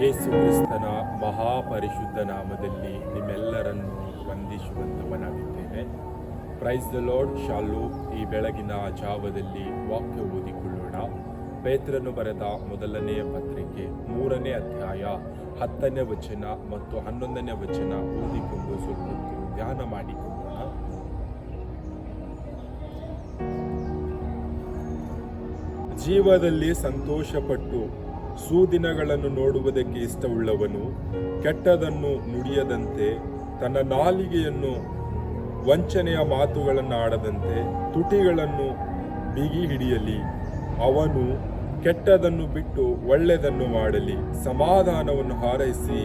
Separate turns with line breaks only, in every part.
ಯೇಸು ಕ್ರಿಸ್ತನ ಮಹಾಪರಿಶುದ್ಧ ನಾಮದಲ್ಲಿ ನಿಮ್ಮೆಲ್ಲರನ್ನು ವಂದಿಸುವಂತವನಾಗಿದ್ದೇನೆ. ಪ್ರೈಸ್ ದ ಲಾರ್ಡ್ ಶಾಲು, ಈ ಬೆಳಗಿನ ಜಾವದಲ್ಲಿ ವಾಕ್ಯ ಓದಿಕೊಳ್ಳೋಣ. ಪೇತ್ರನು ಬರೆದ ಮೊದಲನೆಯ ಪತ್ರಿಕೆ, ಮೂರನೇ ಅಧ್ಯಾಯ, ಹತ್ತನೇ ವಚನ ಮತ್ತು ಹನ್ನೊಂದನೇ ವಚನ ಓದಿಕೊಂಡು ಸ್ವಲ್ಪ ಧ್ಯಾನ ಮಾಡಿಕೊಳ್ಳೋಣ. ಜೀವದಲ್ಲಿ ಸಂತೋಷಪಟ್ಟು ಸುದಿನಗಳನ್ನು ನೋಡುವುದಕ್ಕೆ ಇಷ್ಟವುಳ್ಳವನು ಕೆಟ್ಟದನ್ನು ನುಡಿಯದಂತೆ, ತನ್ನ ನಾಲಿಗೆಯನ್ನು ವಂಚನೆಯ ಮಾತುಗಳನ್ನು ಆಡದಂತೆ ತುಟಿಗಳನ್ನು ಬಿಗಿ ಹಿಡಿಯಲಿ ಅವನು ಕೆಟ್ಟದನ್ನು ಬಿಟ್ಟು ಒಳ್ಳೆಯದನ್ನು ಮಾಡಲಿ, ಸಮಾಧಾನವನ್ನು ಹಾರೈಸಿ,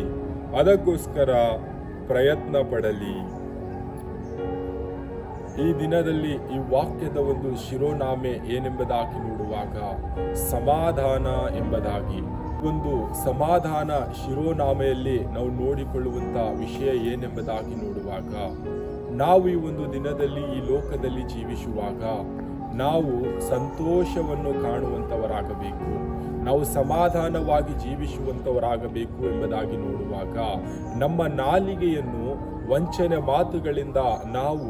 ಅದಕ್ಕೋಸ್ಕರ ಪ್ರಯತ್ನ ಪಡಲಿ ಈ ದಿನದಲ್ಲಿ ಈ ವಾಕ್ಯದ ಒಂದು ಶಿರೋನಾಮೆ ಏನೆಂಬುದಾಗಿ ನೋಡುವಾಗ ಸಮಾಧಾನ ಎಂಬುದಾಗಿ. ಒಂದು ಸಮಾಧಾನ ಶಿರೋನಾಮೆಯಲ್ಲಿ ನಾವು ನೋಡಿಕೊಳ್ಳುವಂತ ವಿಷಯ ಏನೆಂಬುದಾಗಿ ನೋಡುವಾಗ ನಾವು ಈ ಒಂದು ದಿನದಲ್ಲಿ ಈ ಲೋಕದಲ್ಲಿ ಜೀವಿಸುವಾಗ ನಾವು ಸಂತೋಷವನ್ನು ಕಾಣುವಂತವರಾಗಬೇಕು ನಾವು ಸಮಾಧಾನವಾಗಿ ಜೀವಿಸುವಂತವರಾಗಬೇಕು ಎಂಬುದಾಗಿ ನೋಡುವಾಗ ನಮ್ಮ ನಾಲಿಗೆಯನ್ನು ವಂಚನೆ ಮಾತುಗಳಿಂದ ನಾವು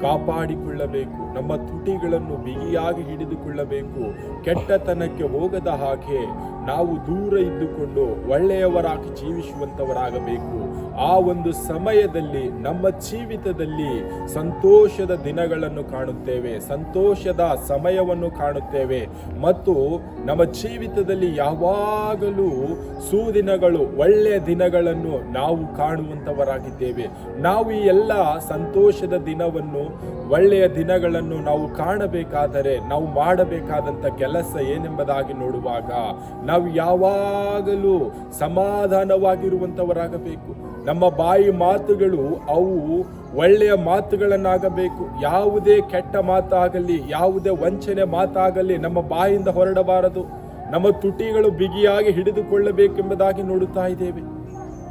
ಕಾಪಾಡಿಕೊಳ್ಳಬೇಕು. ನಮ್ಮ ತುಟಿಗಳನ್ನು ಬಿಗಿಯಾಗಿ ಹಿಡಿದುಕೊಳ್ಳಬೇಕು. ಕೆಟ್ಟತನಕ್ಕೆ ಹೋಗದ ಹಾಗೆ ನಾವು ದೂರ ಇದ್ದುಕೊಂಡು ಒಳ್ಳೆಯವರಾಗಿ ಜೀವಿಸುವಂತವರಾಗಬೇಕು. ಆ ಒಂದು ಸಮಯದಲ್ಲಿ, ನಮ್ಮ ಜೀವಿತದಲ್ಲಿ ಸಂತೋಷದ ದಿನಗಳನ್ನು ಕಾಣುತ್ತೇವೆ. ಸಂತೋಷದ ಸಮಯವನ್ನು ಕಾಣುತ್ತೇವೆ. ಮತ್ತು ನಮ್ಮ ಜೀವಿತದಲ್ಲಿ ಯಾವಾಗಲೂ ಸುದಿನಗಳು ಒಳ್ಳೆಯ ದಿನಗಳನ್ನು ನಾವು ಕಾಣುವಂತವರಾಗಿದ್ದೇವೆ. ನಾವು ಈ ಎಲ್ಲ ಸಂತೋಷದ ದಿನವನ್ನು ಒಳ್ಳೆಯ ದಿನಗಳನ್ನು ನಾವು ಕಾಣಬೇಕಾದರೆ, ನಾವು ಮಾಡಬೇಕಾದಂಥ ಕೆಲಸ ಏನೆಂಬುದಾಗಿ ನೋಡುವಾಗ ನಾವು ಯಾವಾಗಲೂ ಸಮಾಧಾನವಾಗಿರುವಂಥವರಾಗಬೇಕು. ನಮ್ಮ ಬಾಯಿ ಮಾತುಗಳು ಅವು ಒಳ್ಳೆಯ ಮಾತುಗಳನ್ನಾಗಬೇಕು. ಯಾವುದೇ ಕೆಟ್ಟ ಮಾತಾಗಲಿ, ಯಾವುದೇ ವಂಚನೆ ಮಾತಾಗಲಿ ನಮ್ಮ ಬಾಯಿಂದ ಹೊರಡಬಾರದು. ನಮ್ಮ ತುಟಿಗಳು ಬಿಗಿಯಾಗಿ ಹಿಡಿದುಕೊಳ್ಳಬೇಕೆಂಬುದಾಗಿ ನೋಡುತ್ತಾ ಇದ್ದೇವೆ.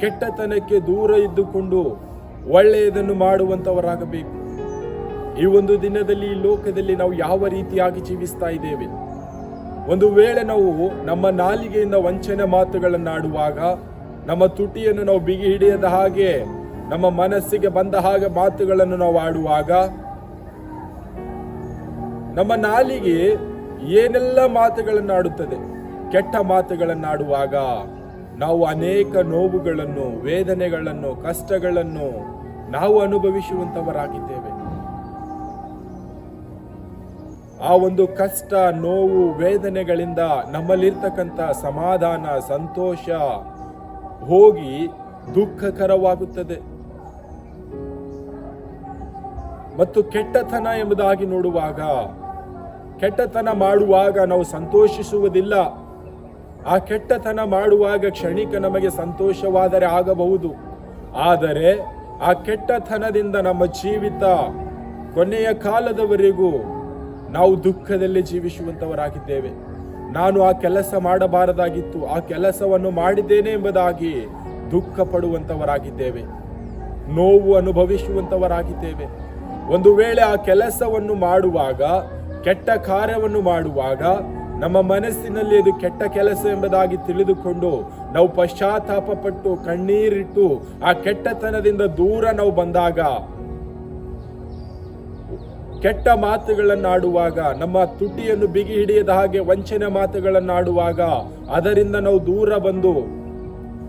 ಕೆಟ್ಟತನಕ್ಕೆ ದೂರ ಇದ್ದುಕೊಂಡು ಒಳ್ಳೆಯದನ್ನು ಮಾಡುವಂತವರಾಗಬೇಕು ಈ ಒಂದು ದಿನದಲ್ಲಿ ಈ ಲೋಕದಲ್ಲಿ ನಾವು ಯಾವ ರೀತಿಯಾಗಿ ಜೀವಿಸ್ತಾ ಇದ್ದೇವೆ? ಒಂದು ವೇಳೆ ನಾವು ನಮ್ಮ ನಾಲಿಗೆಯಿಂದ ವಂಚನೆ ಮಾತುಗಳನ್ನಾಡುವಾಗ, ನಮ್ಮ ತುಟಿಯನ್ನು ನಾವು ಬಿಗಿ ಹಿಡಿಯದ ಹಾಗೆ, ನಮ್ಮ ಮನಸ್ಸಿಗೆ ಬಂದ ಹಾಗೆ ಮಾತುಗಳನ್ನು ನಾವು ಆಡುವಾಗ, ನಮ್ಮ ನಾಲಿಗೆ ಏನೆಲ್ಲ ಮಾತುಗಳನ್ನಾಡುತ್ತದೆ? ಕೆಟ್ಟ ಮಾತುಗಳನ್ನಾಡುವಾಗ ನಾವು ಅನೇಕ ನೋವುಗಳನ್ನು, ವೇದನೆಗಳನ್ನು, ಕಷ್ಟಗಳನ್ನು ನಾವು ಅನುಭವಿಸುವಂತವರಾಗಿದ್ದೇವೆ. ಆ ಒಂದು ಕಷ್ಟ, ನೋವು, ವೇದನೆಗಳಿಂದ ನಮ್ಮಲ್ಲಿರ್ತಕ್ಕಂಥ ಸಮಾಧಾನ, ಸಂತೋಷ ಹೋಗಿ ದುಃಖಕರವಾಗುತ್ತದೆ. ಮತ್ತು ಕೆಟ್ಟತನ ಎಂಬುದಾಗಿ ನೋಡುವಾಗ, ಕೆಟ್ಟತನ ಮಾಡುವಾಗ ನಾವು ಸಂತೋಷಿಸುವುದಿಲ್ಲ. ಆ ಕೆಟ್ಟತನ ಮಾಡುವಾಗ ಕ್ಷಣಿಕ ನಮಗೆ ಸಂತೋಷವಾದರೆ ಆಗಬಹುದು. ಆದರೆ ಆ ಕೆಟ್ಟತನದಿಂದ ನಮ್ಮ ಜೀವಿತ ಕೊನೆಯ ಕಾಲದವರೆಗೂ ನಾವು ದುಃಖದಲ್ಲಿ ಜೀವಿಸುವಂತವರಾಗಿದ್ದೇವೆ. ನಾನು ಆ ಕೆಲಸ ಮಾಡಬಾರದಾಗಿತ್ತು, ಆ ಕೆಲಸವನ್ನು ಮಾಡಿದ್ದೇನೆ ಎಂಬುದಾಗಿ ದುಃಖ ಪಡುವಂತವರಾಗಿದ್ದೇವೆ ನೋವು ಅನುಭವಿಸುವಂತವರಾಗಿದ್ದೇವೆ. ಒಂದು ವೇಳೆ ಆ ಕೆಲಸವನ್ನು ಮಾಡುವಾಗ, ಕೆಟ್ಟ ಕಾರ್ಯವನ್ನು ಮಾಡುವಾಗ, ನಮ್ಮ ಮನಸ್ಸಿನಲ್ಲಿ ಅದು ಕೆಟ್ಟ ಕೆಲಸ ಎಂಬುದಾಗಿ ತಿಳಿದುಕೊಂಡು ನಾವು ಪಶ್ಚಾತ್ತಾಪ ಪಟ್ಟು ಕಣ್ಣೀರಿಟ್ಟು ಆ ಕೆಟ್ಟತನದಿಂದ ದೂರ ನಾವು ಬಂದಾಗ ಕೆಟ್ಟ ಮಾತುಗಳನ್ನಾಡುವಾಗ, ನಮ್ಮ ತುಟಿಯನ್ನು ಬಿಗಿ ಹಿಡಿಯದ ಹಾಗೆ ವಂಚನೆ ಮಾತುಗಳನ್ನಾಡುವಾಗ, ಅದರಿಂದ ನಾವು ದೂರ ಬಂದು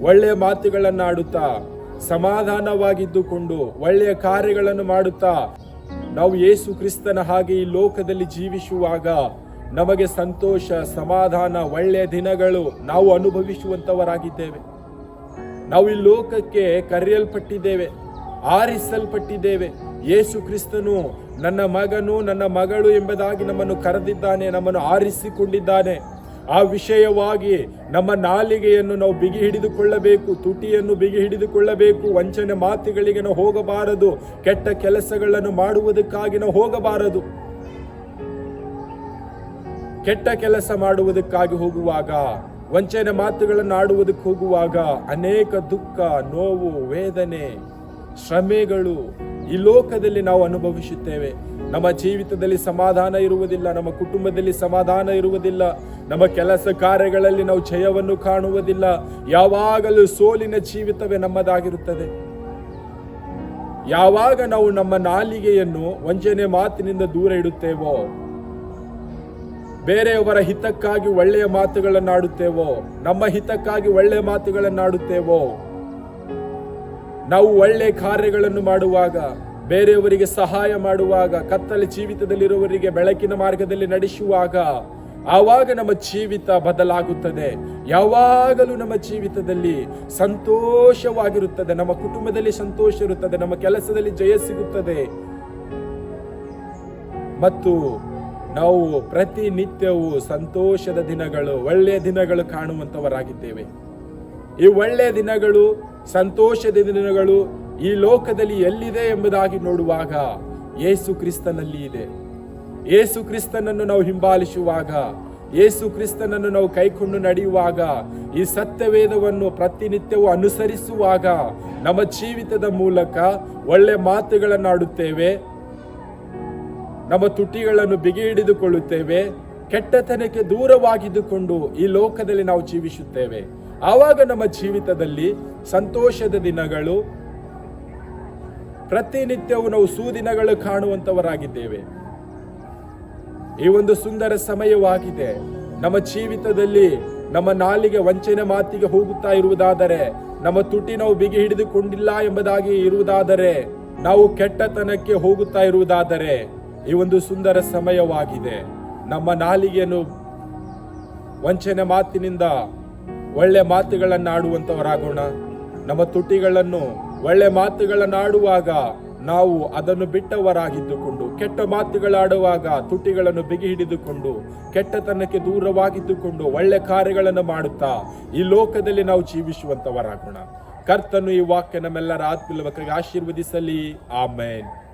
ಒಳ್ಳೆಯ ಮಾತುಗಳನ್ನಾಡುತ್ತಾ, ಸಮಾಧಾನವಾಗಿದ್ದುಕೊಂಡು ಒಳ್ಳೆಯ ಕಾರ್ಯಗಳನ್ನು ಮಾಡುತ್ತಾ, ನಾವು ಯೇಸು ಕ್ರಿಸ್ತನ ಹಾಗೆ ಈ ಲೋಕದಲ್ಲಿ ಜೀವಿಸುವಾಗ ನಮಗೆ ಸಂತೋಷ, ಸಮಾಧಾನ, ಒಳ್ಳೆಯ ದಿನಗಳು ನಾವು ಅನುಭವಿಸುವಂತವರಾಗಿದ್ದೇವೆ ನಾವು ಈ ಲೋಕಕ್ಕೆ ಕರೆಯಲ್ಪಟ್ಟಿದ್ದೇವೆ, ಆರಿಸಲ್ಪಟ್ಟಿದ್ದೇವೆ. ಯೇಸು ಕ್ರಿಸ್ತನು ನನ್ನ ಮಗನು ನನ್ನ ಮಗಳು ಎಂಬುದಾಗಿ ನಮ್ಮನ್ನು ಕರೆದಿದ್ದಾನೆ, ನಮ್ಮನ್ನು ಆರಿಸಿಕೊಂಡಿದ್ದಾನೆ. ಆ ವಿಷಯವಾಗಿ ನಮ್ಮ ನಾಲಿಗೆಯನ್ನು ನಾವು ಬಿಗಿ ಹಿಡಿದುಕೊಳ್ಳಬೇಕು, ತುಟಿಯನ್ನು ಬಿಗಿ ಹಿಡಿದುಕೊಳ್ಳಬೇಕು, ವಂಚನೆ ಮಾತುಗಳಿಗೆ ನಾವು ಹೋಗಬಾರದು, ಕೆಟ್ಟ ಕೆಲಸಗಳನ್ನು ಮಾಡುವುದಕ್ಕಾಗಿ ನಾವು ಹೋಗಬಾರದು. ಕೆಟ್ಟ ಕೆಲಸ ಮಾಡುವುದಕ್ಕಾಗಿ ಹೋಗುವಾಗ, ವಂಚನೆ ಮಾತುಗಳನ್ನು ಆಡುವುದಕ್ಕೆ ಹೋಗುವಾಗ ಅನೇಕ ದುಃಖ, ನೋವು, ವೇದನೆ, ಶ್ರಮೆಗಳು ಈ ಲೋಕದಲ್ಲಿ ನಾವು ಅನುಭವಿಸುತ್ತೇವೆ. ನಮ್ಮ ಜೀವಿತದಲ್ಲಿ ಸಮಾಧಾನ ಇರುವುದಿಲ್ಲ, ನಮ್ಮ ಕುಟುಂಬದಲ್ಲಿ ಸಮಾಧಾನ ಇರುವುದಿಲ್ಲ, ನಮ್ಮ ಕೆಲಸ ಕಾರ್ಯಗಳಲ್ಲಿ ನಾವು ಜಯವನ್ನು ಕಾಣುವುದಿಲ್ಲ. ಯಾವಾಗಲೂ ಸೋಲಿನ ಜೀವಿತವೇ ನಮ್ಮದಾಗಿರುತ್ತದೆ. ಯಾವಾಗ ನಾವು ನಮ್ಮ ನಾಲಿಗೆಯನ್ನು ವಂಚನೆ ಮಾತಿನಿಂದ ದೂರ ಇಡುತ್ತೇವೋ, ಬೇರೆಯವರ ಹಿತಕ್ಕಾಗಿ ಒಳ್ಳೆಯ ಮಾತುಗಳನ್ನಾಡುತ್ತೇವೋ, ನಮ್ಮ ಹಿತಕ್ಕಾಗಿ ಒಳ್ಳೆಯ ಮಾತುಗಳನ್ನಾಡುತ್ತೇವೋ ನಾವು ಒಳ್ಳೆಯ ಕಾರ್ಯಗಳನ್ನು ಮಾಡುವಾಗ, ಬೇರೆಯವರಿಗೆ ಸಹಾಯ ಮಾಡುವಾಗ, ಕತ್ತಲ ಜೀವಿತದಲ್ಲಿರುವವರಿಗೆ ಬೆಳಕಿನ ಮಾರ್ಗದಲ್ಲಿ ನಡೆಸುವಾಗ, ಆವಾಗ ನಮ್ಮ ಜೀವಿತ ಬದಲಾಗುತ್ತದೆ. ಯಾವಾಗಲೂ ನಮ್ಮ ಜೀವಿತದಲ್ಲಿ ಸಂತೋಷವಾಗಿರುತ್ತದೆ. ನಮ್ಮ ಕುಟುಂಬದಲ್ಲಿ ಸಂತೋಷ ಇರುತ್ತದೆ. ನಮ್ಮ ಕೆಲಸದಲ್ಲಿ ಜಯ ಸಿಗುತ್ತದೆ. ಮತ್ತು ನಾವು ಪ್ರತಿನಿತ್ಯವೂ ಸಂತೋಷದ ದಿನಗಳು, ಒಳ್ಳೆಯ ದಿನಗಳು ಕಾಣುವಂತವರಾಗಿದ್ದೇವೆ. ಈ ಒಳ್ಳೆಯ ದಿನಗಳು, ಸಂತೋಷದ ದಿನಗಳು ಈ ಲೋಕದಲ್ಲಿ ಎಲ್ಲಿದೆ ಎಂಬುದಾಗಿ ನೋಡುವಾಗ ಏಸು ಕ್ರಿಸ್ತನಲ್ಲಿ ಇದೆ. ಏಸು ಕ್ರಿಸ್ತನನ್ನು ನಾವು ಹಿಂಬಾಲಿಸುವಾಗ ಏಸು ಕ್ರಿಸ್ತನನ್ನು ನಾವು ಕೈಕೊಂಡು ನಡೆಯುವಾಗ, ಈ ಸತ್ಯವೇದವನ್ನು ಪ್ರತಿನಿತ್ಯವೂ ಅನುಸರಿಸುವಾಗ ನಮ್ಮ ಜೀವಿತದ ಮೂಲಕ ಒಳ್ಳೆ ಮಾತುಗಳನ್ನಾಡುತ್ತೇವೆ ನಮ್ಮ ತುಟಿಗಳನ್ನು ಬಿಗಿ ಹಿಡಿದುಕೊಳ್ಳುತ್ತೇವೆ, ಕೆಟ್ಟತನಕ್ಕೆ ದೂರವಾಗಿದ್ದುಕೊಂಡು ಈ ಲೋಕದಲ್ಲಿ ನಾವು ಜೀವಿಸುತ್ತೇವೆ. ಆವಾಗ ನಮ್ಮ ಜೀವಿತದಲ್ಲಿ ಸಂತೋಷದ ದಿನಗಳು. ಪ್ರತಿನಿತ್ಯವೂ ನಾವು ಸುದಿನಗಳು ಕಾಣುವಂತವರಾಗಿದ್ದೇವೆ. ಈ ಒಂದು ಸುಂದರ ಸಮಯವಾಗಿದೆ. ನಮ್ಮ ಜೀವಿತದಲ್ಲಿ ನಮ್ಮ ನಾಲಿಗೆ ವಂಚನೆ ಮಾತಿಗೆ ಹೋಗುತ್ತಾ ಇರುವುದಾದರೆ, ನಮ್ಮ ತುಟಿ ನಾವು ಬಿಗಿ ಹಿಡಿದುಕೊಂಡಿಲ್ಲ ಎಂಬುದಾಗಿ ಇರುವುದಾದರೆ, ನಾವು ಕೆಟ್ಟತನಕ್ಕೆ ಹೋಗುತ್ತಾ ಇರುವುದಾದರೆ, ಈ ಒಂದು ಸುಂದರ ಸಮಯವಾಗಿದೆ. ನಮ್ಮ ನಾಲಿಗೆಯನ್ನು ವಂಚನೆ ಮಾತಿನಿಂದ ಒಳ್ಳೆ ಮಾತುಗಳನ್ನಾಡುವಂಥವರಾಗೋಣ. ನಮ್ಮ ತುಟಿಗಳನ್ನು ಒಳ್ಳೆ ಮಾತುಗಳನ್ನಾಡುವಾಗ ನಾವು ಅದನ್ನು ಬಿಟ್ಟವರಾಗಿದ್ದುಕೊಂಡು, ಕೆಟ್ಟ ಮಾತುಗಳಾಡುವಾಗ ತುಟಿಗಳನ್ನು ಬಿಗಿ ಹಿಡಿದುಕೊಂಡು, ಕೆಟ್ಟತನಕ್ಕೆ ದೂರವಾಗಿದ್ದುಕೊಂಡು ಒಳ್ಳೆ ಕಾರ್ಯಗಳನ್ನು ಮಾಡುತ್ತಾ ಈ ಲೋಕದಲ್ಲಿ ನಾವು ಜೀವಿಸುವಂತವರಾಗೋಣ ಕರ್ತನು ಈ ವಾಕ್ಯ ನಮ್ಮೆಲ್ಲರ ಆತ್ಮೀಯ ಆಶೀರ್ವದಿಸಲಿ. ಆಮೇನ್.